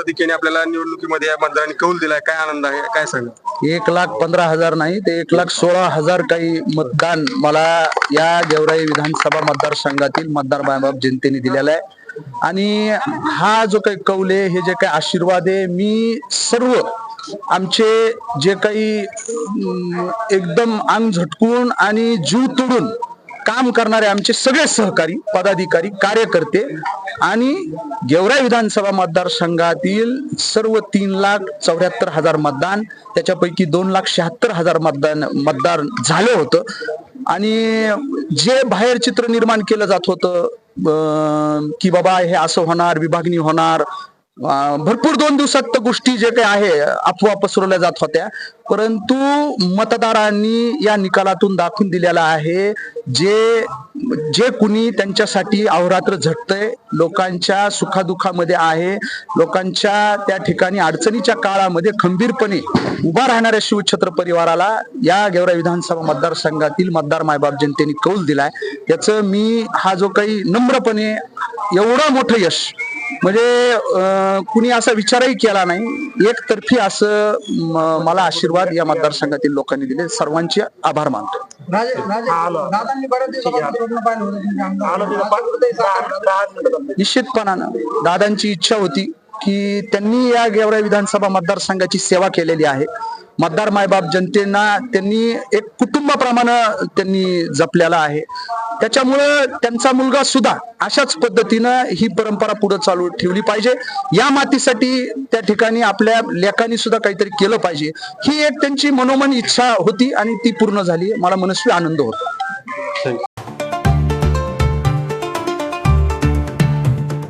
मताधिक्याने आपल्याला निवडणुकीमध्ये या मतदारांनी कौल दिलाय. काय आनंद आहे? काय सांगा? एक लाख पंधरा हजार नाही ते एक लाख सोळा हजार काही मतदान मला या गेवराई विधानसभा मतदारसंघातील मतदार बाबाब जनतेने दिलेला आहे. आणि हा जो काही कौल आहे हे जे काही आशीर्वाद आहे मी सर्व आमचे जे काही अं, एकदम अंग झटकून आणि जीव तोडून काम करणारे आमचे सगळे सहकारी पदाधिकारी कार्यकर्ते आणि गेवराई विधानसभा मतदारसंघातील सर्व तीन लाख चौऱ्याहत्तर हजार मतदान त्याच्यापैकी दोन लाख शहात्तर हजार मतदान मतदार झालं होतं. आणि जे बाहेर चित्र निर्माण केलं जात होतं की बाबा हे असं होणार विभागणी होणार भरपूर दोन दिवसात गोष्टी जे काही आहे अफवा पसरवल्या जात होत्या. परंतु मतदारांनी या निकालातून दाखवून दिलेला आहे जे जे कुणी त्यांच्यासाठी अहोरात्र झटतंय लोकांच्या सुखादुखामध्ये आहे लोकांच्या त्या ठिकाणी अडचणीच्या काळामध्ये खंबीरपणे उभा राहणाऱ्या शिवछत्र परिवाराला या गेवरा विधानसभा मतदारसंघातील मतदार मायबाप जनतेने कौल दिलाय. याचं मी हा जो काही नम्रपणे एवढं मोठं यश म्हणजे कुणी असा विचारही केला नाही. एकतर्फी असं मला आशीर्वाद या मतदारसंघातील लोकांनी दिले. सर्वांचे आभार मानतो. निश्चितपणानं दादांची इच्छा होती की त्यांनी या गेवराई विधानसभा मतदारसंघाची सेवा केलेली आहे. मतदार मायबाप जनतेना त्यांनी एक कुटुंबाप्रमाणे त्यांनी जपलेला आहे. त्याच्यामुळं त्यांचा मुलगा सुद्धा अशाच पद्धतीनं ही परंपरा पुढे चालू ठेवली पाहिजे. या मातीसाठी त्या ठिकाणी आपल्या लेखांनी सुद्धा काहीतरी केलं पाहिजे. ही एक त्यांची मनोमन इच्छा होती आणि ती पूर्ण झाली. मला मनस्वी आनंद होतो.